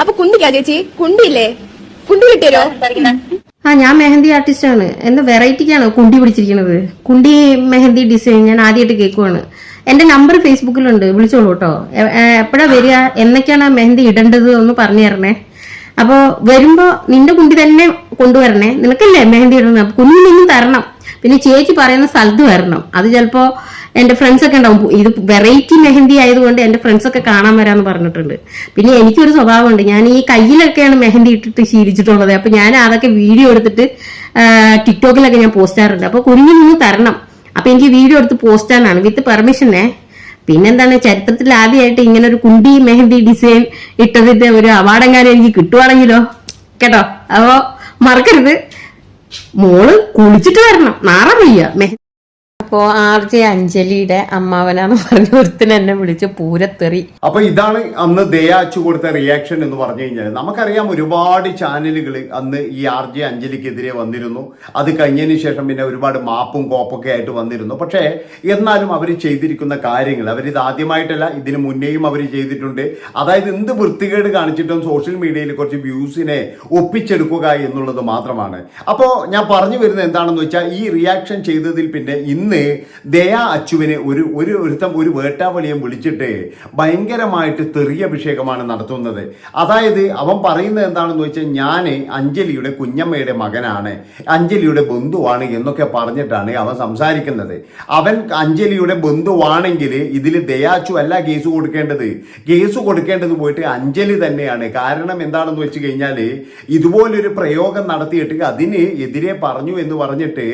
അപ്പൊ കുണ്ടിക്കാ ചേച്ചി. കുണ്ടിയില്ലേ? കുണ്ടി കിട്ടിയല്ലോ ആ ഞാൻ മെഹന്തി ആർട്ടിസ്റ്റ് ആണ് എന്താ വെറൈറ്റിക്കാണ് കുണ്ടി പിടിച്ചിരിക്കുന്നത് കുണ്ടി മെഹന്തി ഡിസൈൻ ഞാൻ ആദ്യമായിട്ട് കേൾക്കുവാണ്. എന്റെ നമ്പർ ഫേസ്ബുക്കിലുണ്ട്. വിളിച്ചോളൂ കേട്ടോ. എപ്പോഴാ വരിക? എന്നൊക്കെയാണ് മെഹന്തി ഇടേണ്ടത് ഒന്ന് പറഞ്ഞു തരണേ. അപ്പോ വരുമ്പോ നിന്റെ കുണ്ടി തന്നെ കൊണ്ടുവരണേ. നിനക്കല്ലേ മെഹന്തി ഇടുന്നത്? അപ്പൊ കുഞ്ഞിൽ നിന്നും തരണം. പിന്നെ ചേച്ചി പറയുന്ന സ്ഥലത്ത് വരണം. അത് ചിലപ്പോ എന്റെ ഫ്രണ്ട്സ് ഒക്കെ ഉണ്ടാവും. ഇത് വെറൈറ്റി മെഹന്തി ആയതുകൊണ്ട് എന്റെ ഫ്രണ്ട്സ് ഒക്കെ കാണാൻ വരാന്ന് പറഞ്ഞിട്ടുണ്ട്. പിന്നെ എനിക്കൊരു സ്വഭാവമുണ്ട്. ഞാൻ ഈ കയ്യിലൊക്കെയാണ് മെഹന്തി ഇട്ടിട്ട് ശീലിച്ചിട്ടുള്ളത്. അപ്പൊ ഞാൻ അതൊക്കെ വീഡിയോ എടുത്തിട്ട് ടിക്ടോക്കിലൊക്കെ ഞാൻ പോസ്റ്റ് ചെയ്യാറുണ്ട്. അപ്പൊ കുഞ്ഞു നിന്ന് തരണം. അപ്പൊ എനിക്ക് വീഡിയോ എടുത്ത് പോസ്റ്റ് ചെയ്യാനാണ്. വിത്ത് പെർമിഷനെ പിന്നെന്താണ്? ചരിത്രത്തിൽ ആദ്യമായിട്ട് ഇങ്ങനെ ഒരു കുണ്ടി മെഹന്തി ഡിസൈൻ ഇട്ടതിന്റെ ഒരു അവാർഡെങ്ങാനും എനിക്ക് കിട്ടുവാണെങ്കിലോ? കേട്ടോ? അപ്പോ മറക്കരുത്. മോൾ കുളിച്ചിട്ട് വരണം. നാറ പെയ്യ. മെഹ അപ്പോ ആർ ജെ അഞ്ജലിയുടെ അമ്മാവനാന്ന് പറഞ്ഞ ഒരുത്തിന് എന്നെ വിളിച്ച് പൂരത്തെറി. അപ്പൊ ഇതാണ് അന്ന് ദയ അച്ചു കൊടുത്ത റിയാക്ഷൻ എന്ന് പറഞ്ഞു കഴിഞ്ഞാൽ നമുക്കറിയാം ഒരുപാട് ചാനലുകൾ അന്ന് ഈ ആർ ജെ അഞ്ജലിക്കെതിരെ വന്നിരുന്നു. അത് കഴിഞ്ഞതിന് ശേഷം പിന്നെ ഒരുപാട് മാപ്പും കോപ്പൊക്കെ ആയിട്ട് വന്നിരുന്നു. പക്ഷേ എന്നാലും അവർ ചെയ്തിരിക്കുന്ന കാര്യങ്ങൾ അവരിത് ആദ്യമായിട്ടല്ല ഇതിന് മുന്നേയും അവർ ചെയ്തിട്ടുണ്ട്. അതായത് എന്ത് വൃത്തികേട് കാണിച്ചിട്ടും സോഷ്യൽ മീഡിയയിൽ കുറച്ച് വ്യൂസിനെ ഒപ്പിച്ചെടുക്കുക എന്നുള്ളത് മാത്രമാണ്. അപ്പോൾ ഞാൻ പറഞ്ഞു വരുന്നത് എന്താണെന്ന് വെച്ചാൽ ഈ റിയാക്ഷൻ ചെയ്തതിൽ പിന്നെ ഇന്ന് ദയ അച്ചുവിനെ ഒരു ഒരു ഒരുത്തം ഒരു വേട്ടാവളിയെ വിളിച്ചിട്ട് ഭയങ്കരമായിട്ട് തെറിയ അഭിഷേകമാണ് നടത്തുന്നത്. അതായത് അവൻ പറയുന്നത് എന്താണെന്ന് വെച്ചാൽ ഞാൻ അഞ്ജലിയുടെ കുഞ്ഞമ്മയുടെ മകനാണ് അഞ്ജലിയുടെ ബന്ധുവാണ് എന്നൊക്കെ പറഞ്ഞിട്ടാണ് അവൻ സംസാരിക്കുന്നത്. അവൻ അഞ്ജലിയുടെ ബന്ധുവാണെങ്കിൽ ഇതിൽ ദയാച്ചു അല്ല കേസ് കൊടുക്കേണ്ടത്. കേസ് കൊടുക്കേണ്ടത് പോയിട്ട് അഞ്ജലി തന്നെയാണ്. കാരണം എന്താണെന്ന് വെച്ച് കഴിഞ്ഞാൽ ഇതുപോലൊരു പ്രയോഗം നടത്തിയിട്ട് അതിന് എതിരെ പറഞ്ഞു എന്ന് പറഞ്ഞിട്ട്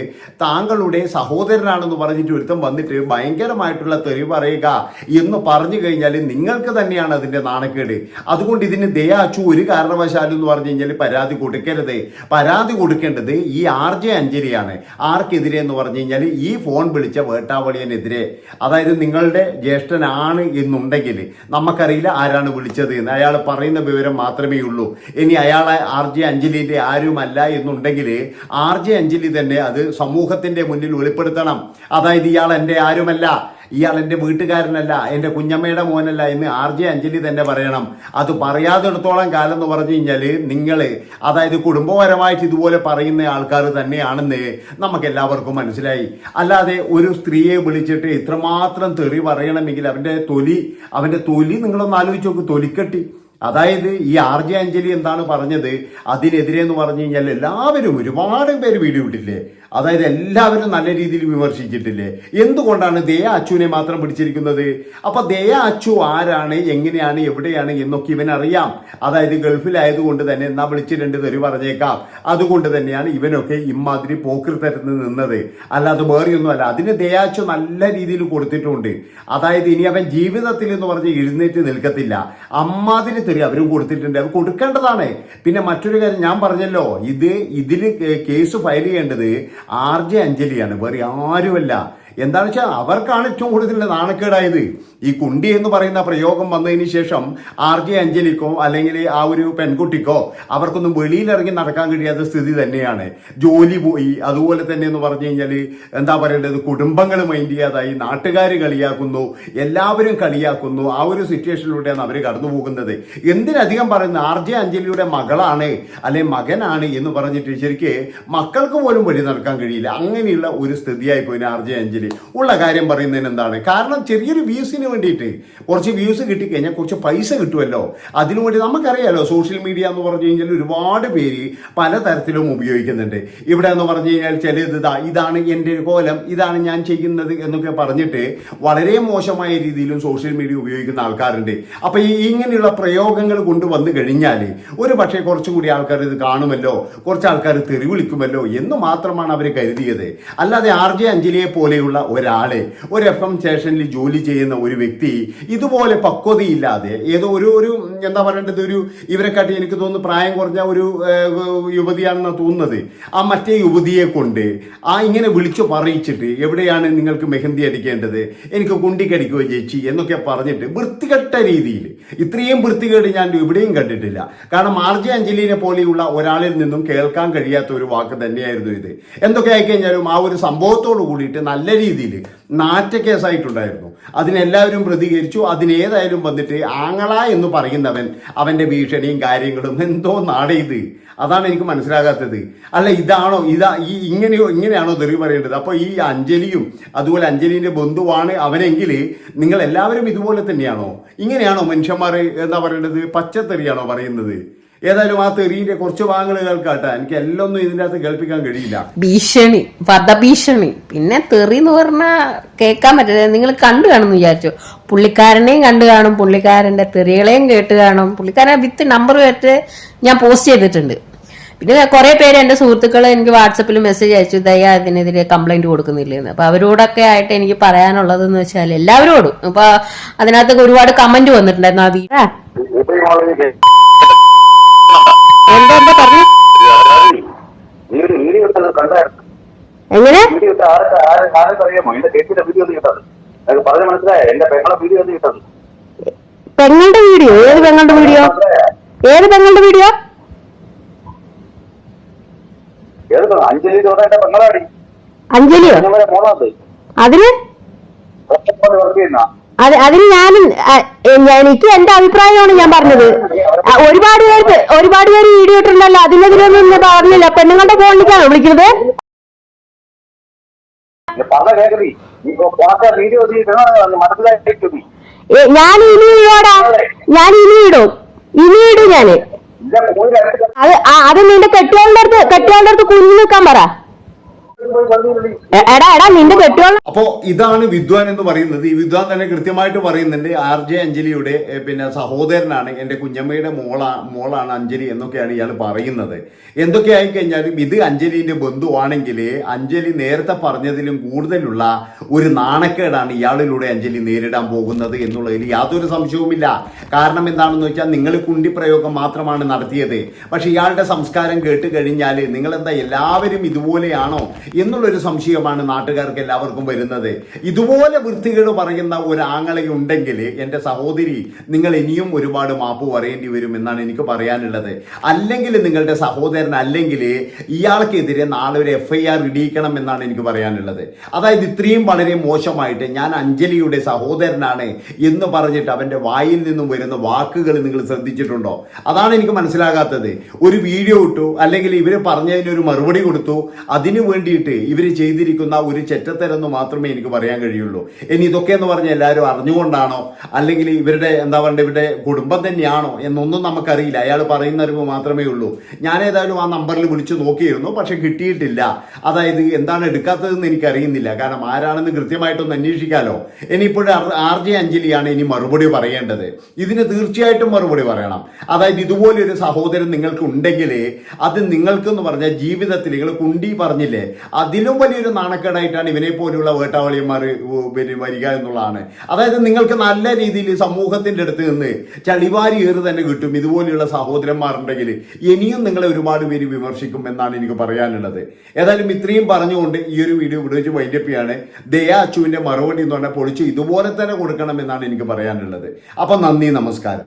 താങ്കളുടെ സഹോദരനാണെന്ന് പറഞ്ഞിട്ട് ഒരുത്തം വന്നിട്ട് ഭയങ്കരമായിട്ടുള്ള തെറി പറയുക എന്ന് പറഞ്ഞു കഴിഞ്ഞാൽ നിങ്ങൾക്ക് തന്നെയാണ് അതിന്റെ നാണക്കേട്. അതുകൊണ്ട് ഇതിന് ദയാച്ചു ഒരു കാരണവശാലും എന്ന് പറഞ്ഞു കഴിഞ്ഞാൽ പരാതി കൊടുക്കരുത്. പരാതി കൊടുക്കേണ്ടത് ഈ ആർ ജെ അഞ്ജലിയാണ്. ആർക്കെതിരെ എന്ന് പറഞ്ഞു കഴിഞ്ഞാൽ ഈ ഫോൺ വിളിച്ച വേട്ടാവളിയനെതിരെ. അതായത് നിങ്ങളുടെ ജ്യേഷ്ഠനാണ് എന്നുണ്ടെങ്കിൽ നമുക്കറിയില്ല ആരാണ് വിളിച്ചത് എന്ന്. അയാൾ പറയുന്ന വിവരം മാത്രമേ ഉള്ളൂ. ഇനി അയാളെ ആർ ജെ അഞ്ജലിന്റെ ആരുമല്ല എന്നുണ്ടെങ്കിൽ ആർ ജെ അഞ്ജലി തന്നെ അത് സമൂഹത്തിന്റെ മുന്നിൽ വെളിപ്പെടുത്തണം. അതായത് ഇയാൾ എന്റെ ആരുമല്ല ഇയാൾ എന്റെ വീട്ടുകാരനല്ല എന്റെ കുഞ്ഞമ്മയുടെ മോനല്ല എന്ന് ആർ ജെ അഞ്ജലി തന്നെ പറയണം. അത് പറയാതെടുത്തോളം കാലം എന്ന് പറഞ്ഞു കഴിഞ്ഞാൽ നിങ്ങൾ അതായത് കുടുംബപരമായിട്ട് ഇതുപോലെ പറയുന്ന ആൾക്കാർ തന്നെയാണെന്ന് നമുക്ക് എല്ലാവർക്കും മനസ്സിലായി. അല്ലാതെ ഒരു സ്ത്രീയെ വിളിച്ചിട്ട് ഇത്രമാത്രം തെറി പറയണമെങ്കിൽ അവന്റെ തൊലി അവന്റെ തൊലി നിങ്ങളൊന്ന് ആലോചിച്ച് നോക്ക് തൊലിക്കെട്ടി. അതായത് ഈ ആർ ജെ അഞ്ജലി എന്താണ് പറഞ്ഞത്? അതിനെതിരെ എന്ന് പറഞ്ഞു കഴിഞ്ഞാൽ എല്ലാവരും ഒരുപാട് പേര് വീഡിയോ ഇട്ടില്ലേ? അതായത് എല്ലാവരും നല്ല രീതിയിൽ വിമർശിച്ചിട്ടില്ലേ? എന്തുകൊണ്ടാണ് ദയ അച്ചുവിനെ മാത്രം പിടിച്ചിരിക്കുന്നത്? അപ്പൊ ദയ അച്ചു ആരാണ് എങ്ങനെയാണ് എവിടെയാണ് എന്നൊക്കെ ഇവൻ അറിയാം അതായത് ഗൾഫിലായതുകൊണ്ട് തന്നെ എന്നാ വിളിച്ചിട്ടുണ്ട് തെറി പറഞ്ഞേക്കാം. അതുകൊണ്ട് തന്നെയാണ് ഇവനൊക്കെ ഇമാതിരി പോക്കൃത്തരത്ത് നിന്നത്. അല്ലാതെ വേറെയൊന്നുമല്ല. അതിന് ദയാച്ചു നല്ല രീതിയിൽ കൊടുത്തിട്ടുണ്ട്. അതായത് ഇനി അവൻ ജീവിതത്തിൽ എന്ന് പറഞ്ഞ് എഴുന്നേറ്റ് നിൽക്കത്തില്ല. അമ്മാതിരി തെറി അവരും കൊടുത്തിട്ടുണ്ട്. അവർ കൊടുക്കേണ്ടതാണ്. പിന്നെ മറ്റൊരു കാര്യം ഞാൻ പറഞ്ഞല്ലോ. ഇത് ഇതിൽ കേസ് ഫയൽ ചെയ്യേണ്ടത് ആർ ജെ അഞ്ജലിയാണ്. വേറെ ആരുമല്ല. എന്താണെന്ന് വെച്ചാൽ അവർക്കാണ് ഏറ്റവും കൂടുതൽ നാണക്കേടായത്. ഈ കുണ്ടി എന്ന് പറയുന്ന പ്രയോഗം വന്നതിന് ശേഷം ആർ ജെ അഞ്ജലിക്കോ അല്ലെങ്കിൽ ആ ഒരു പെൺകുട്ടിക്കോ അവർക്കൊന്നും വെളിയിലിറങ്ങി നടക്കാൻ കഴിയാത്ത സ്ഥിതി തന്നെയാണ്. ജോലി പോയി. അതുപോലെ തന്നെ എന്ന് പറഞ്ഞു കഴിഞ്ഞാൽ എന്താ പറയേണ്ടത്? കുടുംബങ്ങൾ മൈൻഡ് ചെയ്യാതായി. നാട്ടുകാർ കളിയാക്കുന്നു. എല്ലാവരും കളിയാക്കുന്നു. ആ ഒരു സിറ്റുവേഷനിലൂടെയാണ് അവർ കടന്നു പോകുന്നത്. എന്തിനധികം പറയുന്നത്? ആർ ജെ അഞ്ജലിയുടെ മകളാണ് അല്ലെ മകനാണ് എന്ന് പറഞ്ഞിട്ട് ശരിക്ക് മക്കൾക്ക് പോലും വഴി നടക്കാൻ കഴിയില്ല. അങ്ങനെയുള്ള ഒരു സ്ഥിതിയായി പോയി ആർ ജെ അഞ്ജലി. ഉള്ള കാര്യം പറയുന്നതിന് എന്താണ്? കാരണം ചെറിയൊരു വ്യൂസിന് വേണ്ടിയിട്ട് കുറച്ച് വ്യൂസ് കിട്ടിക്കഴിഞ്ഞാൽ കുറച്ച് പൈസ കിട്ടുമല്ലോ. അതിനു വേണ്ടി നമുക്കറിയാലോ സോഷ്യൽ മീഡിയ എന്ന് പറഞ്ഞു കഴിഞ്ഞാൽ ഒരുപാട് പേര് പലതരത്തിലും ഉപയോഗിക്കുന്നുണ്ട്. ഇവിടെ എന്ന് പറഞ്ഞു കഴിഞ്ഞാൽ ചിലത് ഇതാ ഇതാണ് എന്റെ കോലം ഇതാണ് ഞാൻ ചെയ്യുന്നത് എന്നൊക്കെ പറഞ്ഞിട്ട് വളരെ മോശമായ രീതിയിലും സോഷ്യൽ മീഡിയ ഉപയോഗിക്കുന്ന ആൾക്കാരുണ്ട്. അപ്പൊ ഈ ഇങ്ങനെയുള്ള പ്രയോഗങ്ങൾ കൊണ്ടുവന്നു കഴിഞ്ഞാൽ ഒരു പക്ഷേ കുറച്ചും കൂടി ആൾക്കാർ ഇത് കാണുമല്ലോ കുറച്ച് ആൾക്കാർ തെറി വിളിക്കുമല്ലോ എന്ന് മാത്രമാണ് അവർ കരുതിയത്. അല്ലാതെ ആർ ജെ അഞ്ജലിയെ പോലെയുള്ള ഒരാളെ ഒരു എഫ് എം സ്റ്റേഷനിൽ ജോലി ചെയ്യുന്ന ഒരു വ്യക്തി ഇതുപോലെ പക്വതയില്ലാതെ ഏതോ ഒരു ഒരു എന്താ പറയേണ്ടത് ഒരു ഇവരെക്കാട്ടി എനിക്ക് തോന്നുന്നു പ്രായം കുറഞ്ഞ ഒരു യുവതിയാണെന്ന് തോന്നുന്നത്. ആ മറ്റേ യുവതിയെ കൊണ്ട് ആ ഇങ്ങനെ വിളിച്ചു പറയിച്ചിട്ട് എവിടെയാണ് നിങ്ങൾക്ക് മെഹന്തി അടിക്കേണ്ടത് എനിക്ക് കുണ്ടിക്കടിക്കുകയോ ചേച്ചി എന്നൊക്കെ പറഞ്ഞിട്ട് വൃത്തികെട്ട രീതിയിൽ ഇത്രയും വൃത്തികേട് ഞാൻ ഇവിടെയും കണ്ടിട്ടില്ല. കാരണം മാർജി അഞ്ജലിനെ പോലെയുള്ള ഒരാളിൽ നിന്നും കേൾക്കാൻ കഴിയാത്ത ഒരു വാക്ക് തന്നെയായിരുന്നു ഇത്. എന്തൊക്കെ ആയിക്കഴിഞ്ഞാലും ആ ഒരു സംഭവത്തോട് കൂടിയിട്ട് നല്ല രീതിയിൽ നാറ്റ കേസായിട്ടുണ്ടായിരുന്നു അതിനെല്ലാവരും പ്രതികരിച്ചു. അതിനേതായാലും വന്നിട്ട് ആങ്ങള എന്ന് പറയുന്നവൻ അവന്റെ ഭീഷണിയും കാര്യങ്ങളും എന്തോ നാടേ അതാണ് എനിക്ക് മനസ്സിലാകാത്തത്. അല്ല ഇതാണോ? ഇതാ ഈ ഇങ്ങനെയോ ഇങ്ങനെയാണോ തെറി പറയേണ്ടത്? അപ്പോൾ ഈ അഞ്ജലിയും അതുപോലെ അഞ്ജലിന്റെ ബന്ധുവാണ് അവനെങ്കിൽ നിങ്ങൾ എല്ലാവരും ഇതുപോലെ തന്നെയാണോ? ഇങ്ങനെയാണോ മനുഷ്യന്മാർ എന്താ പറയേണ്ടത്? പച്ചത്തെറിയാണോ പറയുന്നത്? ഏതായാലും ആ തെറീന്റെ കുറച്ച് ഭാഗങ്ങൾ കേൾക്കാട്ടെ. എനിക്ക് എല്ലാം ഒന്നും ഇതിന്റെ അകത്ത് കേൾപ്പിക്കാൻ കഴിയില്ല. ഭീഷണി വധഭീഷണി. പിന്നെ തെറി എന്ന് പറഞ്ഞാൽ കേൾക്കാൻ പറ്റില്ല. നിങ്ങൾ കണ്ടു കാണും എന്ന് വിചാരിച്ചു. പുള്ളിക്കാരനെയും കണ്ടു കാണും. പുള്ളിക്കാരന്റെ തെറികളെയും കേട്ട് കാണും. പുള്ളിക്കാരൻ വിത്ത് നമ്പർ വെച്ച് ഞാൻ പോസ്റ്റ് ചെയ്തിട്ടുണ്ട്. പിന്നെ കുറെ പേര് എന്റെ സുഹൃത്തുക്കൾ എനിക്ക് വാട്സപ്പിൽ മെസ്സേജ് അയച്ചു. ദയ അതിനെതിരെ കംപ്ലൈന്റ് കൊടുക്കുന്നില്ലെന്ന് അപ്പൊ അവരോടൊക്കെ ആയിട്ട് എനിക്ക് പറയാനുള്ളത് എന്ന് വെച്ചാൽ എല്ലാവരോടും. അപ്പൊ അതിനകത്തൊക്കെ ഒരുപാട് കമന്റ് വന്നിട്ടുണ്ടായിരുന്നു. ആ വീ- ആ, എന്താ എന്താ പറഞ്ഞു വീട് വീഡിയോ ഇട്ടത് കണ്ടായിരുന്നു എങ്ങനെ? പെങ്ങളുടെ വീഡിയോ? ഏത് പെങ്ങളുടെ വീഡിയോ? ഏത് പെങ്ങളുടെ വീഡിയോ? അഞ്ജലിയോ? അതിന്? അത് അതിന് ഞാൻ എനിക്ക് എന്റെ അഭിപ്രായമാണ് ഞാൻ പറഞ്ഞത്. ഒരുപാട് പേര് ഒരുപാട് പേര് വീഡിയോ ഇട്ടിട്ടുണ്ടല്ലോ അതിനെതിരൊന്നും പറഞ്ഞില്ല. പെണ്ണുങ്ങളുടെ ഫോണിലേക്കാണോ വിളിക്കുന്നത്? ഞാൻ ഇനി ഇടാ ഞാൻ ഇനി ഇടും. ഇനി ഇടും ഞാൻ. അത് അത് നിന്റെ കെട്ടിയാളുടെ അടുത്ത് കെട്ടിയാളുടെ അടുത്ത് കുഞ്ഞു നിൽക്കാൻ പറ. എടാ എടാ നിന്റെ അപ്പോ ഇതാണ് വിദ്വാൻ എന്ന് പറയുന്നത്. ഈ വിദ്വാൻ തന്നെ കൃത്യമായിട്ട് പറയുന്നുണ്ട് ആർ ജെ അഞ്ജലിയുടെ പിന്നെ സഹോദരനാണ് എന്റെ കുഞ്ഞമ്മയുടെ മോളാ മോളാണ് അഞ്ജലി എന്നൊക്കെയാണ് ഇയാൾ പറയുന്നത്. എന്തൊക്കെയായി കഴിഞ്ഞാലും ഇത് അഞ്ജലിന്റെ ബന്ധുവാണെങ്കിൽ അഞ്ജലി നേരത്തെ പറഞ്ഞതിലും കൂടുതലുള്ള ഒരു നാണക്കേടാണ് ഇയാളിലൂടെ അഞ്ജലി നേരിടാൻ പോകുന്നത് എന്നുള്ളതിൽ യാതൊരു സംശയവുമില്ല. കാരണം എന്താണെന്ന് വെച്ചാൽ നിങ്ങൾ കുണ്ടി പ്രയോഗം മാത്രമാണ് നടത്തിയത്. പക്ഷെ ഇയാളുടെ സംസ്കാരം കേട്ട് കഴിഞ്ഞാൽ നിങ്ങൾ എന്താ എല്ലാവരും ഇതുപോലെയാണോ? എന്നുള്ളൊരു സംശയമാണ് നാട്ടുകാർക്ക് എല്ലാവർക്കും വരുന്നത്. ഇതുപോലെ വൃത്തികേട് പറയുന്ന ഒരാങ്ങളെ ഉണ്ടെങ്കിൽ എന്റെ സഹോദരി നിങ്ങൾ ഇനിയും ഒരുപാട് മാപ്പ് പറയേണ്ടി വരും എന്നാണ് എനിക്ക് പറയാനുള്ളത്. അല്ലെങ്കിൽ നിങ്ങളുടെ സഹോദരൻ അല്ലെങ്കിൽ ഇയാൾക്കെതിരെ നാളെ ഒരു എഫ് ഐ ആർ ഇടിയിക്കണം എന്നാണ് എനിക്ക് പറയാനുള്ളത്. അതായത് ഇത്രയും വളരെ മോശമായിട്ട് ഞാൻ അഞ്ജലിയുടെ സഹോദരനാണ് എന്ന് പറഞ്ഞിട്ട് അവന്റെ വായിൽ നിന്നും വരുന്ന വാക്കുകൾ നിങ്ങൾ ശ്രദ്ധിച്ചിട്ടുണ്ടോ? അതാണ് എനിക്ക് മനസ്സിലാകാത്തത്. ഒരു വീഡിയോ ഇട്ടു അല്ലെങ്കിൽ ഇവർ പറഞ്ഞതിന് ഒരു മറുപടി കൊടുത്തു അതിനു വേണ്ടിയിട്ട് ഇവർ ചെയ്തിരിക്കുന്ന ഒരു ചെറ്റത്തരെന്ന് മാത്രമേ എനിക്ക് പറയാൻ കഴിയുള്ളൂ. ഇനി ഇതൊക്കെ എന്ന് പറഞ്ഞാൽ എല്ലാവരും അറിഞ്ഞുകൊണ്ടാണോ? അല്ലെങ്കിൽ ഇവരുടെ എന്താ പറയുക ഇവരുടെ കുടുംബം തന്നെയാണോ എന്നൊന്നും നമുക്കറിയില്ല. അയാൾ പറയുന്ന അറിവ് മാത്രമേ ഉള്ളൂ. ഞാൻ ഏതായാലും ആ നമ്പറിൽ വിളിച്ച് നോക്കിയിരുന്നു പക്ഷെ കിട്ടിയിട്ടില്ല. അതായത് എന്താണ് എടുക്കാത്തതെന്ന് എനിക്കറിയുന്നില്ല. കാരണം ആരാണെന്ന് കൃത്യമായിട്ടൊന്ന് അന്വേഷിക്കാലോ. ഇനിയിപ്പോൾ ആർ ജെ അഞ്ജലിയാണ് ഇനി മറുപടി പറയേണ്ടത്. ഇതിന് തീർച്ചയായിട്ടും മറുപടി പറയണം. അതായത് ഇതുപോലൊരു സഹോദരൻ നിങ്ങൾക്ക് ഉണ്ടെങ്കിൽ അത് നിങ്ങൾക്കെന്ന് പറഞ്ഞാൽ ജീവിതത്തിൽ നിങ്ങൾ കുണ്ടി പറഞ്ഞില്ലേ? അതിലും വലിയൊരു നാണക്കേടായിട്ടാണ് ഇവനെ പോലെയുള്ള വേട്ടാവളിയന്മാർ പിന്നെ വരിക എന്നുള്ളതാണ്. അതായത് നിങ്ങൾക്ക് നല്ല രീതിയിൽ സമൂഹത്തിന്റെ അടുത്ത് നിന്ന് ചളിവാരി ഏറ് തന്നെ കിട്ടും ഇതുപോലെയുള്ള സഹോദരന്മാരുണ്ടെങ്കിൽ ഇനിയും നിങ്ങളെ ഒരുപാട് പേര് വിമർശിക്കും എന്നാണ് എനിക്ക് പറയാനുള്ളത്. ഏതായാലും ഇത്രയും പറഞ്ഞുകൊണ്ട് ഈ ഒരു വീഡിയോ ഇവിടെ വെച്ച് വൈൻഡപ്പ് ചെയ്യാണ്. ദയ അച്ചുവിന്റെ മറുപടി എന്ന് പറഞ്ഞാൽ പൊളിച്ച് ഇതുപോലെ തന്നെ കൊടുക്കണം എന്നാണ് എനിക്ക് പറയാനുള്ളത്. അപ്പം നന്ദി നമസ്കാരം.